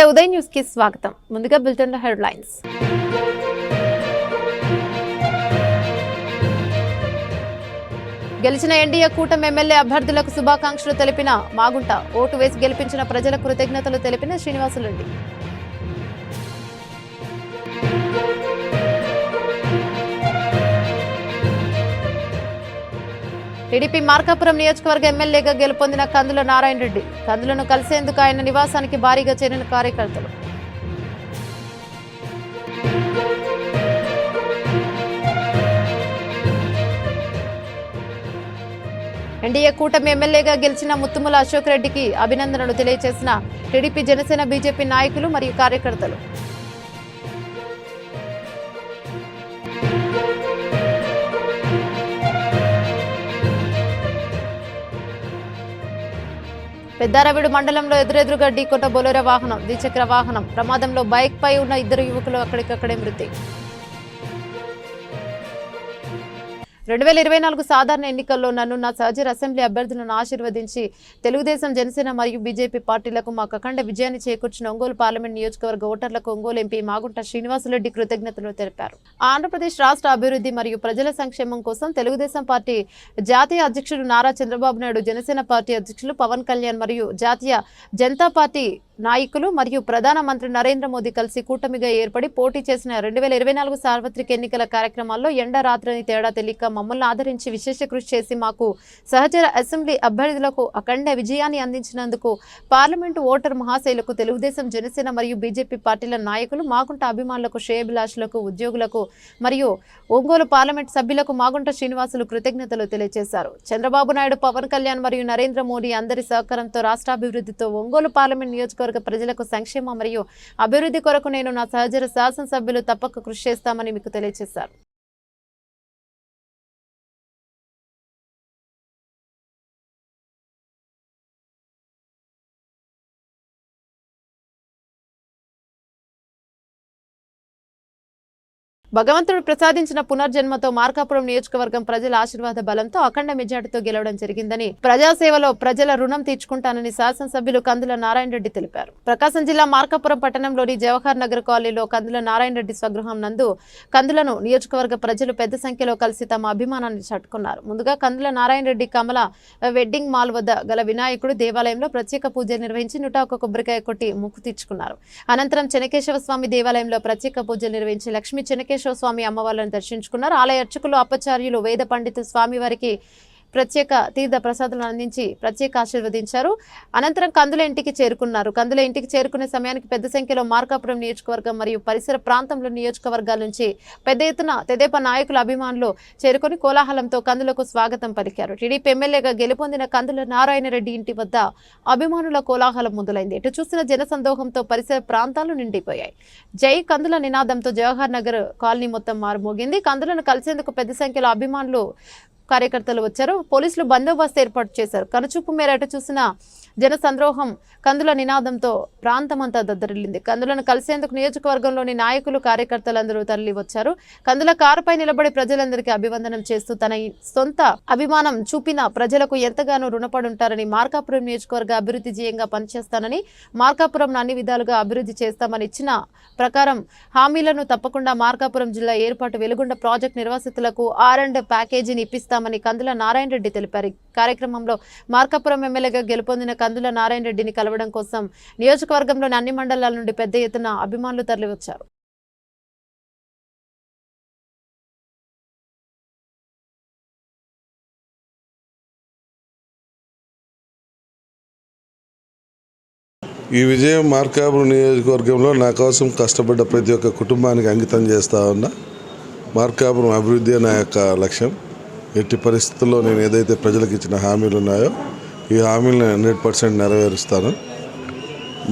నమస్తే ఉదయ్ న్యూస్కి స్వాగతం. ముందుగా బులెటిన్ హెడ్లైన్స్. గెలిచిన ఎన్డీఏ కూటమి ఎమ్మెల్యే అభ్యర్థులకు శుభాకాంక్షలు తెలిపిన మాగుంట ఓటు వేసి గెలిపించిన ప్రజల కృతజ్ఞతలు తెలిపిన శ్రీనివాసులుండి టీడీపీ మార్కాపురం నియోజకవర్గ ఎమ్మెల్యేగా గెలుపొందిన కందుల నారాయణ రెడ్డి. కందులను కలిసేందుకు ఆయన నివాసానికి భారీగా చేరిన కార్యకర్తలు. ఎన్డీఏ కూటమి ఎమ్మెల్యేగా గెలిచిన ముత్తుముల అశోక్ రెడ్డికి అభినందనలు తెలియజేసిన టీడీపీ జనసేన బీజేపీ నాయకులు మరియు కార్యకర్తలు. పెద్దారవిడు మండలంలో ఎదురెదురుగా ఢీకొట్ట బొలెరో వాహనం ద్విచక్ర వాహనం ప్రమాదంలో బైక్ పై ఉన్న ఇద్దరు యువకులు అక్కడికక్కడే మృతి. రెండు వేల ఇరవై నాలుగు సాధారణ ఎన్నికల్లో నన్ను నా సహచర అసెంబ్లీ అభ్యర్థులను ఆశీర్వదించి తెలుగుదేశం జనసేన మరియు బీజేపీ పార్టీలకు మాకు అఖండ విజయాన్ని చేకూర్చిన ఒంగోలు పార్లమెంట్ నియోజకవర్గ ఓటర్లకు ఒంగోలు ఎంపీ మాగుంట శ్రీనివాసరెడ్డి కృతజ్ఞతలు తెలిపారు. ఆంధ్రప్రదేశ్ రాష్ట్ర అభివృద్ధి మరియు ప్రజల సంక్షేమం కోసం తెలుగుదేశం పార్టీ జాతీయ అధ్యక్షుడు నారా చంద్రబాబు నాయుడు జనసేన పార్టీ అధ్యక్షులు పవన్ కళ్యాణ్ మరియు జాతీయ జనతా పార్టీ నాయకులు మరియు ప్రధానమంత్రి నరేంద్ర మోదీ కలిసి కూటమిగా ఏర్పడి పోటీ చేసిన రెండు వేల ఇరవై నాలుగు సార్వత్రిక ఎన్నికల కార్యక్రమాల్లో ఎండ రాత్రిని తేడా తెలియక మమ్మల్ని ఆదరించి విశేష కృషి చేసి మాకు సహచర అసెంబ్లీ అభ్యర్థులకు అఖండ విజయాన్ని అందించినందుకు పార్లమెంటు ఓటర్ మహాశైలకు తెలుగుదేశం జనసేన మరియు బీజేపీ పార్టీల నాయకులు మాగుంట అభిమానులకు శ్రేయభిలాషులకు ఉద్యోగులకు మరియు ఒంగోలు పార్లమెంట్ సభ్యులకు మాగుంట శ్రీనివాసులు కృతజ్ఞతలు తెలియజేశారు చంద్రబాబు నాయుడు పవన్ కళ్యాణ్ మరియు నరేంద్ర మోడీ అందరి సహకారంతో రాష్ట్రాభివృద్ధితో ఒంగోలు పార్లమెంట్ నియోజకవర్గ ప్రజలకు సంక్షేమ మరియు అభివృద్ధి కొరకు నేను నా సహచర శాసనసభ్యులు తప్పక కృషి చేస్తామని మీకు తెలియజేశారు భగవంతుడు ప్రసాదించిన పునర్జన్మతో మార్కాపురం నియోజకవర్గం ప్రజల ఆశీర్వాద బలంతో అఖండ మెజార్టీతో గెలవడం జరిగిందని ప్రజాసేవలో ప్రజల రుణం తీర్చుకుంటానని శాసనసభ్యులు కందుల నారాయణ రెడ్డి తెలిపారు. ప్రకాశం జిల్లా మార్కాపురం పట్టణంలోని జవహర్ నగర్ కాలనీలో కందుల నారాయణ రెడ్డి స్వగృహం నందు కందులను నియోజకవర్గ ప్రజలు పెద్ద సంఖ్యలో కలిసి తమ అభిమానాన్ని చట్టుకున్నారు ముందుగా కందుల నారాయణ రెడ్డి కమల వెడ్డింగ్ మాల్ వద్ద గల వినాయకుడు దేవాలయంలో ప్రత్యేక పూజ నిర్వహించి నూట ఒక కొబ్బరికాయ కొట్టి ముక్కు తీర్చుకున్నారు. అనంతరం చెనకేశవ స్వామి దేవాలయంలో ప్రత్యేక పూజలు నిర్వహించి లక్ష్మీ చెనకేశ్వర స్వామి అమ్మవార్లను దర్శించుకున్నారు. ఆలయ అర్చకులు అపచార్యులు వేద పండిత స్వామి వారికి ప్రత్యేక తీర్థ ప్రసాదాలను అందించి ప్రత్యేక ఆశీర్వదించారు. అనంతరం కందుల ఇంటికి చేరుకున్నారు. కందుల ఇంటికి చేరుకునే సమయానికి పెద్ద సంఖ్యలో మార్కాపురం నియోజకవర్గం మరియు పరిసర ప్రాంతంలో నియోజకవర్గాల నుంచి పెద్ద ఎత్తున తెదేపా నాయకుల అభిమానులు చేరుకొని కోలాహలంతో కందులకు స్వాగతం పలికారు. టీడీపీ ఎమ్మెల్యేగా గెలుపొందిన కందుల నారాయణ రెడ్డి ఇంటి వద్ద అభిమానుల కోలాహలం మొదలైంది. ఎటు చూసిన జనసందోహంతో పరిసర ప్రాంతాలు నిండిపోయాయి. జై కందుల నినాదంతో జవహర్ నగర్ కాలనీ మొత్తం మారుమోగింది. కందులను కలిసేందుకు పెద్ద సంఖ్యలో అభిమానులు కార్యకర్తలు వచ్చారు. పోలీసులు బందోబస్తు ఏర్పాటు చేశారు. కనుచూపు మేర ఎటు చూసిన జన సంద్రోహం కందుల నినాదంతో ప్రాంతమంతా దద్దరిల్లింది. కందులను కలిసేందుకు నియోజకవర్గంలోని నాయకులు కార్యకర్తలందరూ తరలి వచ్చారు. కందుల కారుపై నిలబడి ప్రజలందరికీ అభివందనం చేస్తూ తన సొంత అభిమానం చూపిన ప్రజలకు ఎంతగానో రుణపడుంటారని మార్కాపురం నియోజకవర్గ అభివృద్ధి జీయంగా పనిచేస్తానని మార్కాపురం అన్ని విధాలుగా అభివృద్ధి చేస్తామని ఇచ్చిన ప్రకారం హామీలను తప్పకుండా మార్కాపురం జిల్లా ఏర్పాటు వెలుగొండ ప్రాజెక్టు నిర్వాసితులకు ఆర్ అండ్ ప్యాకేజీని ఇప్పిస్తాం చేస్తామని కందుల నారాయణ రెడ్డి తెలిపారు. కార్యక్రమంలో మార్కాపురం ఎమ్మెల్యేగా గెలుపొందిన కందుల నారాయణ రెడ్డిని కలవడం కోసం నియోజకవర్గంలోని అన్ని మండలాల నుండి పెద్ద ఎత్తున అభిమానులు తరలివచ్చారు. ఈ విజయం మార్కాపురం నియోజకవర్గంలో నా కోసం కష్టపడ్డ ప్రతి ఒక్క కుటుంబానికి అంకితం చేస్తా ఉన్నా. మార్కాపురం అభివృద్ధి నా యొక్క లక్ష్యం. ఎట్టి పరిస్థితుల్లో నేను ఏదైతే ప్రజలకు ఇచ్చిన హామీలు ఉన్నాయో ఈ హామీలను హండ్రెడ్ పర్సెంట్ నెరవేరుస్తాను.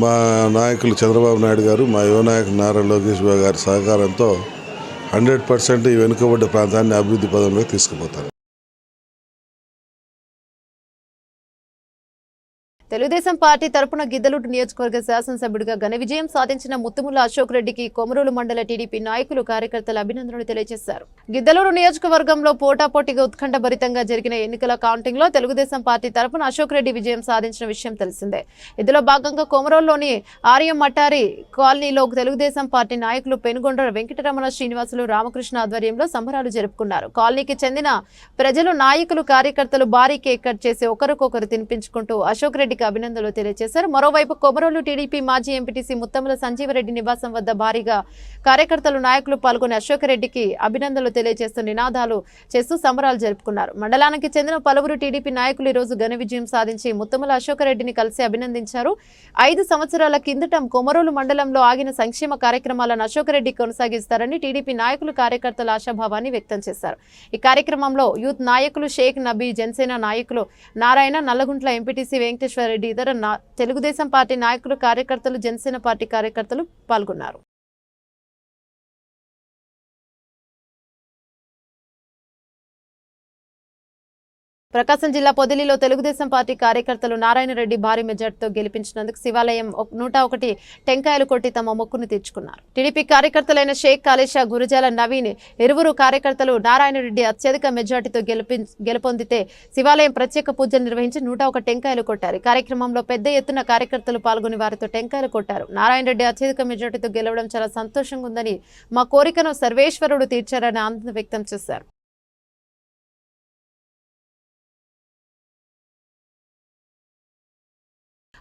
మా నాయకులు చంద్రబాబు నాయుడు గారు మా యువ నాయకులు నారా లోకేష్ బాబు గారి సహకారంతో హండ్రెడ్ పర్సెంట్ ఈ వెనుకబడ్డ ప్రాంతాన్ని అభివృద్ధి పదంలోకి తీసుకుపోతాను తెలుగుదేశం పార్టీ తరపున గిద్దలూరు నియోజకవర్గ శాసనసభ్యుడిగా ఘన విజయం సాధించిన ముత్తుముల అశోక్ రెడ్డికి కొమరూలు మండల టీడీపీ నాయకులు కార్యకర్తలు అభినందనలు తెలియజేశారు. గిద్దలూరు నియోజకవర్గంలో పోటాపోటీగా ఉత్కంఠభరితంగా జరిగిన ఎన్నికల కౌంటింగ్లో తెలుగుదేశం పార్టీ తరపున అశోక్ రెడ్డి విజయం సాధించిన విషయం తెలిసిందే. ఇందులో భాగంగా కొమరూలులోని ఆర్యం మటారి కాలనీలో తెలుగుదేశం పార్టీ నాయకులు పెనుగొండ వెంకటరమణ శ్రీనివాసులు రామకృష్ణ ఆధ్వర్యంలో సంబరాలు జరుపుకున్నారు. కాలనీకి చెందిన ప్రజలు నాయకులు కార్యకర్తలు భారీ కేక్ కట్ చేసి ఒకరికొకరు తినిపించుకుంటూ అశోక్ రెడ్డికి అభినందనలు తెలియజేశారు. మరోవైపు కొమరోలు టీడీపీ మాజీ ఎంపీటీసీ ముత్తముల సంజీవరెడ్డి నివాసం వద్ద భారీగా కార్యకర్తలు నాయకులు పాల్గొని అశోక్రెడ్డికి అభినందనలు తెలియజేస్తూ నినాదాలు చేస్తూ సంబరాలు జరుపుకున్నారు. మండలానికి చెందిన పలువురు టీడీపీ నాయకులు ఈరోజు ఘన విజయం సాధించి ముత్తముల అశోక్రెడ్డిని కలిసి అభినందించారు. ఐదు సంవత్సరాల కిందట కొమరోలు మండలంలో ఆగిన సంక్షేమ కార్యక్రమాలను అశోక్ రెడ్డి కొనసాగిస్తారని టీడీపీ నాయకులు కార్యకర్తల ఆశాభావాన్ని వ్యక్తం చేశారు. ఈ కార్యక్రమంలో యూత్ నాయకులు షేక్ నబీ జనసేన నాయకులు నారాయణ నల్లగుంట్ల ఎంపీటీసీ వెంకటేశ్వర రెడ్డి ఇతర తెలుగుదేశం పార్టీ నాయకులు కార్యకర్తలు జనసేన పార్టీ కార్యకర్తలు పాల్గొన్నారు. ప్రకాశం జిల్లా పొదిలిలో తెలుగుదేశం పార్టీ కార్యకర్తలు నారాయణ రెడ్డి భారీ మెజార్టీతో గెలిపించినందుకు శివాలయం నూట ఒకటి టెంకాయలు కొట్టి తమ మొక్కును తీర్చుకున్నారు. టీడీపీ కార్యకర్తలైన షేక్ కాళేషా గురుజాల నవీన్ ఇరువురు కార్యకర్తలు నారాయణ రెడ్డి అత్యధిక మెజార్టీతో గెలిపి గెలుపొందితే శివాలయం ప్రత్యేక పూజలు నిర్వహించి నూట ఒక టెంకాయలు కొట్టారు. కార్యక్రమంలో పెద్ద ఎత్తున కార్యకర్తలు పాల్గొని వారితో టెంకాయలు కొట్టారు. నారాయణ రెడ్డి అత్యధిక మెజార్టీతో గెలవడం చాలా సంతోషంగా ఉందని మా కోరికను సర్వేశ్వరుడు తీర్చారని ఆనందం వ్యక్తం చేశారు.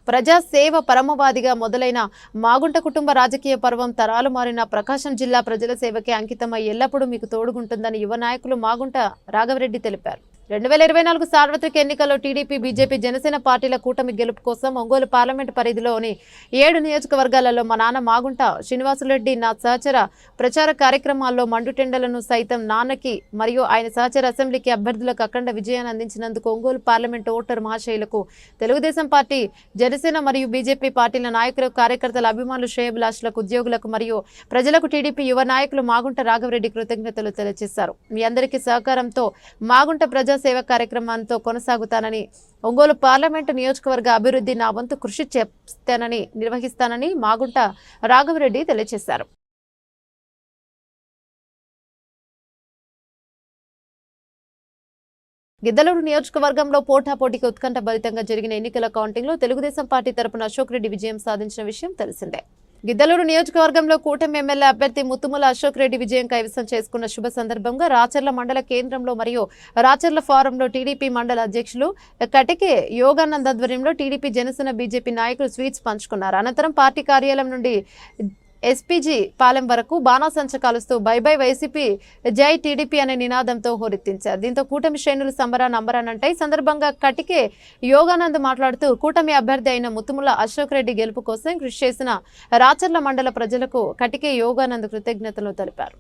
ప్రజాసేవ పరమవాదిగా మొదలైన మాగుంట కుటుంబ రాజకీయ పర్వం తరాలు మారిన ప్రకాశం జిల్లా ప్రజల సేవకే అంకితమై ఎల్లప్పుడూ మీకు తోడుగుంటుందని యువ నాయకులు మాగుంట రాఘవరెడ్డి తెలిపారు. రెండు వేల ఇరవై నాలుగు సార్వత్రిక ఎన్నికల్లో టీడీపీ బీజేపీ జనసేన పార్టీల కూటమి గెలుపు కోసం ఒంగోలు పార్లమెంట్ పరిధిలోని ఏడు నియోజకవర్గాలలో మా నాన్న మాగుంట శ్రీనివాసులరెడ్డి నా సహచర ప్రచార కార్యక్రమాల్లో మండుటెండలను సైతం నాన్నకి మరియు ఆయన సహచర అసెంబ్లీకి అభ్యర్థులకు అఖండ విజయాన్ని అందించినందుకు ఒంగోలు పార్లమెంట్ ఓటర్ మహాశైలకు తెలుగుదేశం పార్టీ జనసేన మరియు బీజేపీ పార్టీల నాయకులకు కార్యకర్తల అభిమానులు శ్రేయభిలాషులకు ఉద్యోగులకు మరియు ప్రజలకు టీడీపీ యువ నాయకులు మాగుంట రాఘవరెడ్డి కృతజ్ఞతలు తెలియజేశారు. మీ అందరికీ సహకారంతో మాగుంట ప్రజా సేవ కార్యక్రమంతో కొనసాగుతానని ఒంగోలు పార్లమెంటు నియోజకవర్గ అభివృద్ధి నా వంతు కృషి చేస్తానని నిర్వహిస్తానని మాగుంట రాఘవరెడ్డి తెలియజేశారు. గిద్దలూరు నియోజకవర్గంలో పోటాపోటీకి ఉత్కంఠ భరితంగా జరిగిన ఎన్నికల కౌంటింగ్లో తెలుగుదేశం పార్టీ తరపున అశోక్ రెడ్డి విజయం సాధించిన విషయం తెలిసిందే. గిద్దలూరు నియోజకవర్గంలో కూటమి ఎమ్మెల్యే అభ్యర్థి ముత్తుముల అశోక్ రెడ్డి విజయం కైవసం చేసుకున్న శుభ సందర్భంగా రాచర్ల మండల కేంద్రంలో మరియు రాచర్ల ఫారంలో టీడీపీ మండల అధ్యక్షులు కటికే యోగానంద్ ఆధ్వర్యంలో టీడీపీ జనసేన బీజేపీ నాయకులు స్వీట్స్ పంచుకున్నారు. అనంతరం పార్టీ కార్యాలయం నుండి ఎస్పీజీ పాలెం వరకు బాణాసంచ కాలుస్తూ బై బై వైసీపీ జై టీడీపీ అనే నినాదంతో హోరెత్తించారు. దీంతో కూటమి శ్రేణులు సంబరాన్ని అంబరానంటాయి ఈ సందర్భంగా కటికే యోగానంద్ మాట్లాడుతూ కూటమి అభ్యర్థి అయిన ముత్తుముల అశోక్ రెడ్డి గెలుపు కోసం కృషి చేసిన రాచర్ల మండల ప్రజలకు కటికే యోగానంద్ కృతజ్ఞతలు తెలిపారు.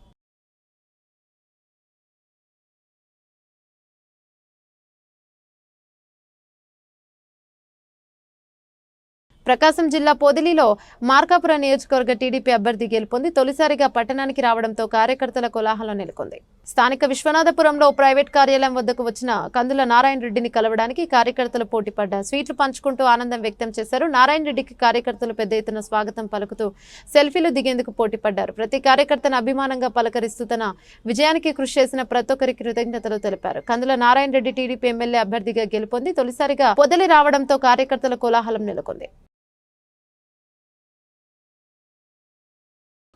ప్రకాశం జిల్లా పొదిలిలో మార్కాపురం నియోజకవర్గ టీడీపీ అభ్యర్థి గెలుపొంది. తొలిసారిగా పట్టణానికి రావడంతో కార్యకర్తల కోలాహలం నెలకొంది. స్థానిక విశ్వనాథపురంలో ప్రైవేట్ కార్యాలయం వద్దకు వచ్చిన కందుల నారాయణ రెడ్డిని కలవడానికి కార్యకర్తలు పోటీపడ్డారు స్వీట్లు పంచుకుంటూ ఆనందం వ్యక్తం చేశారు. నారాయణ రెడ్డికి కార్యకర్తలు పెద్ద ఎత్తున స్వాగతం పలుకుతూ సెల్ఫీలు దిగేందుకు పోటీపడ్డారు ప్రతి కార్యకర్తను అభిమానంగా పలకరిస్తూ తన విజయానికి కృషి చేసిన ప్రతి ఒక్కరికి కృతజ్ఞతలు తెలిపారు. కందుల నారాయణ రెడ్డి టీడీపీ ఎమ్మెల్యే అభ్యర్థిగా గెలుపొంది. తొలిసారిగా పొదలి రావడంతో కార్యకర్తల కోలాహలం నెలకొంది.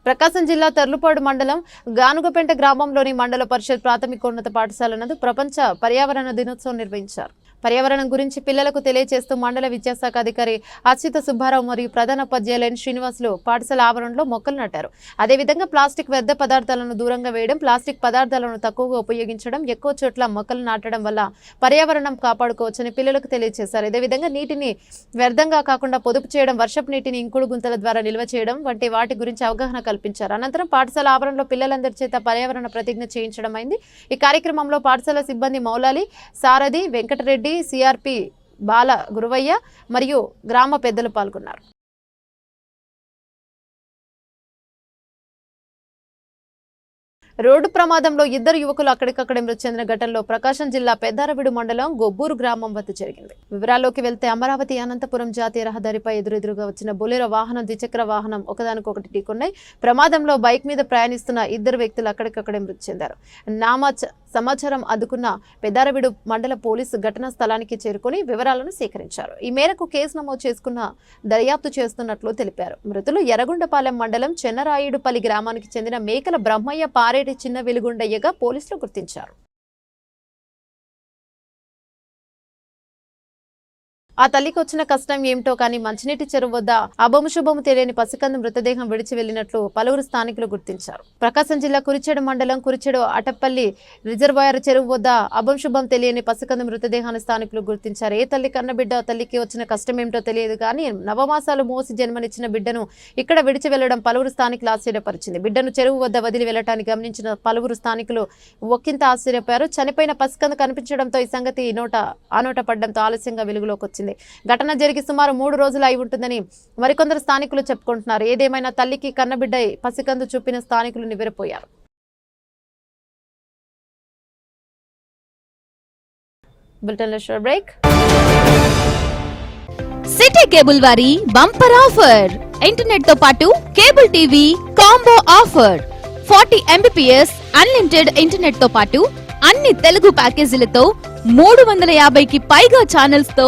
ప్రకాశం జిల్లా తర్లుపాడు మండలం గానుగపెంట గ్రామంలోని మండల పరిషత్ ప్రాథమికోన్నత పాఠశాల నందు ప్రపంచ పర్యావరణ దినోత్సవం నిర్వహించారు. పర్యావరణం గురించి పిల్లలకు తెలియజేస్తూ మండల విద్యాశాఖ అధికారి అచ్యుత సుబ్బారావు మరియు ప్రధాన ఉపాధ్యాయులు ఎన్ శ్రీనివాసులు పాఠశాల ఆవరణలో మొక్కలు నాటారు. అదేవిధంగా ప్లాస్టిక్ వ్యర్థ పదార్థాలను దూరంగా వేయడం ప్లాస్టిక్ పదార్థాలను తక్కువగా ఉపయోగించడం ఎక్కువ చోట్ల మొక్కలు నాటడం వల్ల పర్యావరణం కాపాడుకోవచ్చని పిల్లలకు తెలియజేశారు. అదేవిధంగా నీటిని వ్యర్థంగా కాకుండా పొదుపు చేయడం వర్షపు నీటిని ఇంకుడు గుంతల ద్వారా నిల్వ చేయడం వంటి వాటి గురించి అవగాహన కల్పించారు. అనంతరం పాఠశాల ఆవరణలో పిల్లలందరి చేత పర్యావరణ ప్రతిజ్ఞ చేయించడం అయింది. ఈ కార్యక్రమంలో పాఠశాల సిబ్బంది మౌలాలి సారథి వెంకటరెడ్డి సిఆర్పి బాల గురువయ్య మరియు గ్రామ పెద్దలు పాల్గొన్నారు. రోడ్డు ప్రమాదంలో ఇద్దరు యువకులు అక్కడికక్కడే మృతి చెందిన ఘటనలో ప్రకాశం జిల్లా పెద్దారవిడు మండలం గొబ్బూరు గ్రామం వద్ద జరిగింది. వివరాల్లోకి వెళ్తే అమరావతి అనంతపురం జాతీయ రహదారిపై ఎదురెదురుగా వచ్చిన బొలెరో వాహనం ద్విచక్ర వాహనం ఒకదానికొకటి ఢీకొన్నాయి. ప్రమాదంలో బైక్ మీద ప్రయాణిస్తున్న ఇద్దరు వ్యక్తులు అక్కడికక్కడే మృతి చెందారు. నామా సమాచారం అందుకున్న పెద్దారవిడు మండల పోలీసు ఘటనా స్థలానికి చేరుకుని వివరాలను సేకరించారు. ఈ మేరకు కేసు నమోదు చేసుకున్న దర్యాప్తు చేస్తున్నట్లు తెలిపారు. మృతులు ఎర్రగొండపాలెం మండలం చెన్నరాయుడుపల్లి గ్రామానికి చెందిన మేకల బ్రహ్మయ్య పారేటి చిన్న వెలుగుండయ్యగా పోలీసులు గుర్తించారు. ఆ తల్లికి వచ్చిన కష్టం ఏమిటో కానీ మంచినీటి చెరువు వద్ద అభముశుభము తెలియని పసికందు మృతదేహం విడిచి వెళ్ళినట్లు పలువురు స్థానికులు గుర్తించారు. ప్రకాశం జిల్లా కురిచేడు మండలం కురిచేడు అటప్పల్లి రిజర్వాయర్ చెరువు వద్ద అభంశుభం తెలియని పసికందు మృతదేహాన్ని స్థానికులు గుర్తించారు. ఏ తల్లి కన్న బిడ్డ తల్లికి వచ్చిన కష్టం ఏమిటో తెలియదు కానీ నవమాసాలు మోసి జన్మనిచ్చిన బిడ్డను ఇక్కడ విడిచి వెళ్ళడం పలువురు స్థానికులు ఆశ్చర్యపరిచింది. బిడ్డను చెరువు వద్ద వదిలి వెళ్ళటాన్ని గమనించిన పలువురు స్థానికులు ఒక్కింత ఆశ్చర్యపోయారు. చనిపోయిన పసికందు కనిపించడంతో ఈ సంగతి నోట ఆనోట పడడంతో ఆలస్యంగా వెలుగులోకి వచ్చింది. ఘటన జరిగి సుమారు మూడు రోజులు అయి ఉంటుందని మరికొందరు స్థానికులు చెప్పుకుంటున్నారు. ఏదేమైనా తల్లికి కన్నబిడ్డ పసికందు చూపిన స్థానికులు నివ్వెరపోయారు. బులెటిన్లో బ్రేక్. సిటీ కేబుల్ వారి బంపర్ ఆఫర్. ఇంటర్నెట్తో పాటు cable TV combo offer. Forty Mbps unlimited ఇంటర్నెట్తో పాటు అన్ని తెలుగు ప్యాకేజీలతో మూడు వందల యాభైకి పైగా ఛానల్స్తో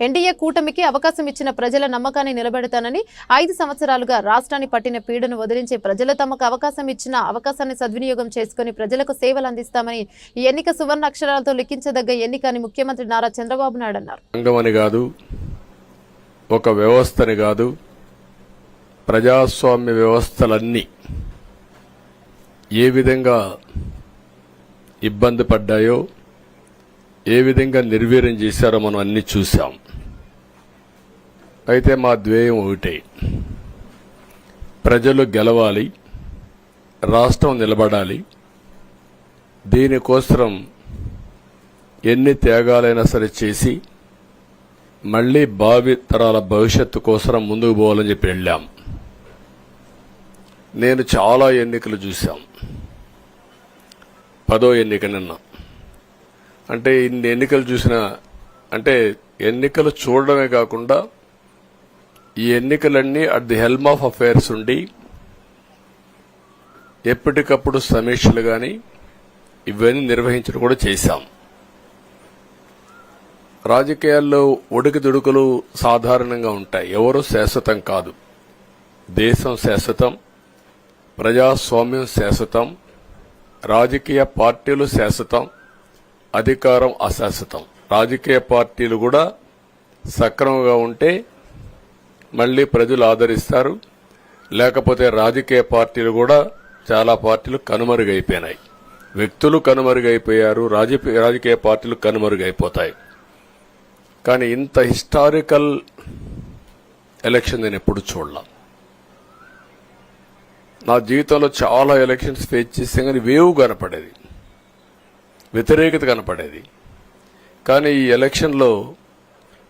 NDA కూటమికి అవకాశం ఇచ్చిన ప్రజల నమ్మకాన్ని నిలబెడతానని ఐదు సంవత్సరాలుగా రాష్ట్రాన్ని పట్టిన పీడను వదిలించి ప్రజలు తమకు అవకాశం ఇచ్చిన అవకాశాన్ని సద్వినియోగం చేసుకుని ప్రజలకు సేవలు అందిస్తామని ఈ ఎన్నిక సువర్ణ అక్షరాలతో లిఖించదగ్గ ఎన్నిక అని ముఖ్యమంత్రి నారా చంద్రబాబు నాయుడు అన్నారు. కాదు ఒక వ్యవస్థని కాదు ప్రజాస్వామ్య వ్యవస్థలన్నీ ఏ విధంగా ఇబ్బంది పడ్డాయో ఏ విధంగా నిర్వీర్యం చేశారో మనం అన్ని చూశాం. అయితే మా ధ్యేయం ఒకటే. ప్రజలు గెలవాలి రాష్ట్రం నిలబడాలి. దీనికోసం ఎన్ని త్యాగాలైనా సరే చేసి మళ్ళీ భావి తరాల భవిష్యత్తు కోసం ముందుకు పోవాలని చెప్పి వెళ్ళాం. నేను చాలా ఎన్నికలు చూశాం. పదో ఎన్నిక నిన్న. అంటే ఇన్ని ఎన్నికలు చూసిన అంటే ఎన్నికలు చూడడమే కాకుండా ఈ ఎన్నికలన్నీ at the helm of affairs ఉండి ఎప్పటికప్పుడు సమీక్షలు కానీ ఇవన్నీ నిర్వహించడం కూడా చేశాం. రాజకీయాల్లో ఒడికిదుడుకులు సాధారణంగా ఉంటాయి. ఎవరు శాశ్వతం కాదు. దేశం శాశ్వతం. ప్రజాస్వామ్యం శాశ్వతం. రాజకీయ పార్టీలు శాశ్వతం. అధికారం అశాశ్వతం. రాజకీయ పార్టీలు కూడా సక్రమంగా ఉంటే మళ్ళీ ప్రజలు ఆదరిస్తారు. లేకపోతే రాజకీయ పార్టీలు కూడా చాలా పార్టీలు కనుమరుగైపోయినాయి. వ్యక్తులు కనుమరుగైపోయారు రాజకీయ రాజకీయ పార్టీలు కనుమరుగైపోతాయి. కానీ ఇంత హిస్టారికల్ ఎలక్షన్ నేను ఎప్పుడు చూడలా. నా జీవితంలో చాలా ఎలక్షన్స్ ఫేస్ చేస్తే కానీ వేవ్ కనపడేది. వ్యతిరేకత కనపడేది. కానీ ఈ ఎలక్షన్లో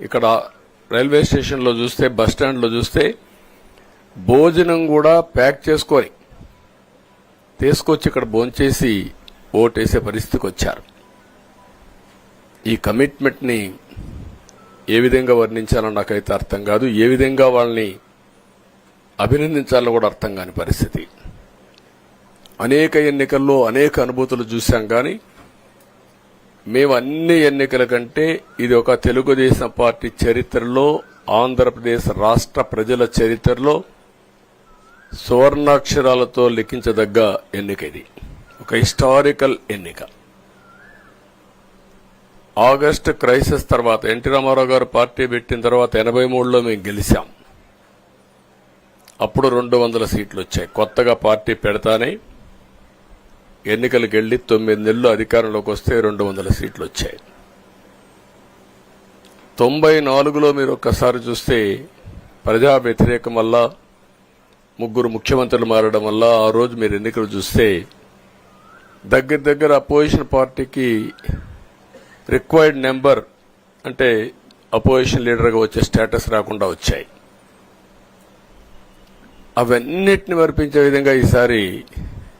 ఇక్కడ రైల్వే స్టేషన్లో చూస్తే బస్ స్టాండ్లో చూస్తే భోజనం కూడా ప్యాక్ చేసుకొని తీసుకొచ్చి ఇక్కడ భోంచేసి ఓటేసే పరిస్థితికి వచ్చారు. ఈ కమిట్మెంట్ని ఏ విధంగా వర్ణించాలో నాకైతే అర్థం కాదు. ఏ విధంగా వాళ్ళని అభినందించాలో కూడా అర్థం కాని పరిస్థితి. అనేక ఎన్నికల్లో అనేక అనుభూతులు చూశాం కానీ మేము అన్ని ఎన్నికల కంటే ఇది ఒక తెలుగుదేశం పార్టీ చరిత్రలో ఆంధ్రప్రదేశ్ రాష్ట్ర ప్రజల చరిత్రలో సువర్ణాక్షరాలతో లిఖించదగ్గ ఎన్నిక ఇది ఒక హిస్టారికల్ ఎన్నిక. ఆగస్టు క్రైసిస్ తర్వాత ఎన్టీ రామారావు గారు పార్టీ పెట్టిన తర్వాత ఎనభై మూడులో మేము గెలిచాం. అప్పుడు రెండు వందల సీట్లు వచ్చాయి. కొత్తగా పార్టీ పెడతానే ఎన్నికలకు వెళ్ళి తొమ్మిది నెలలు అధికారంలోకి వస్తే రెండు వందల సీట్లు వచ్చాయి. తొంభై నాలుగులో మీరు ఒక్కసారి చూస్తే ప్రజా వ్యతిరేకం వల్ల ముగ్గురు ముఖ్యమంత్రులు మారడం వల్ల ఆ రోజు మీరు ఎన్నికలు చూస్తే దగ్గర దగ్గర అపోజిషన్ పార్టీకి రిక్వైర్డ్ నెంబర్ అంటే అపోజిషన్ లీడర్గా వచ్చే స్టేటస్ రాకుండా వచ్చాయి. అవన్నిటిని మరిపించే విధంగా ఈసారి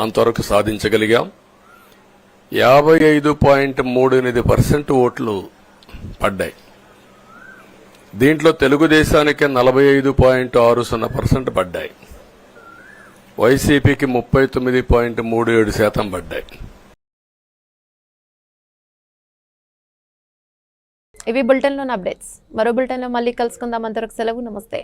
అంతవరకు సాధించగలిగాం. యాభై ఐదు పాయింట్ మూడు ఎనిమిది పర్సెంట్ ఓట్లు పడ్డాయి. దీంట్లో తెలుగుదేశానికి నలభై ఐదు పాయింట్ ఆరు సున్నా పర్సెంట్ పడ్డాయి. వైసీపీకి ముప్పై తొమ్మిది పాయింట్ మూడు ఏడు శాతం పడ్డాయి. ఇవి బులెటిన్లోని అప్డేట్స్. మరో బులెటిన్లో మళ్ళీ కలుసుకుందాం. అంతవరకు సెలవు. నమస్తే.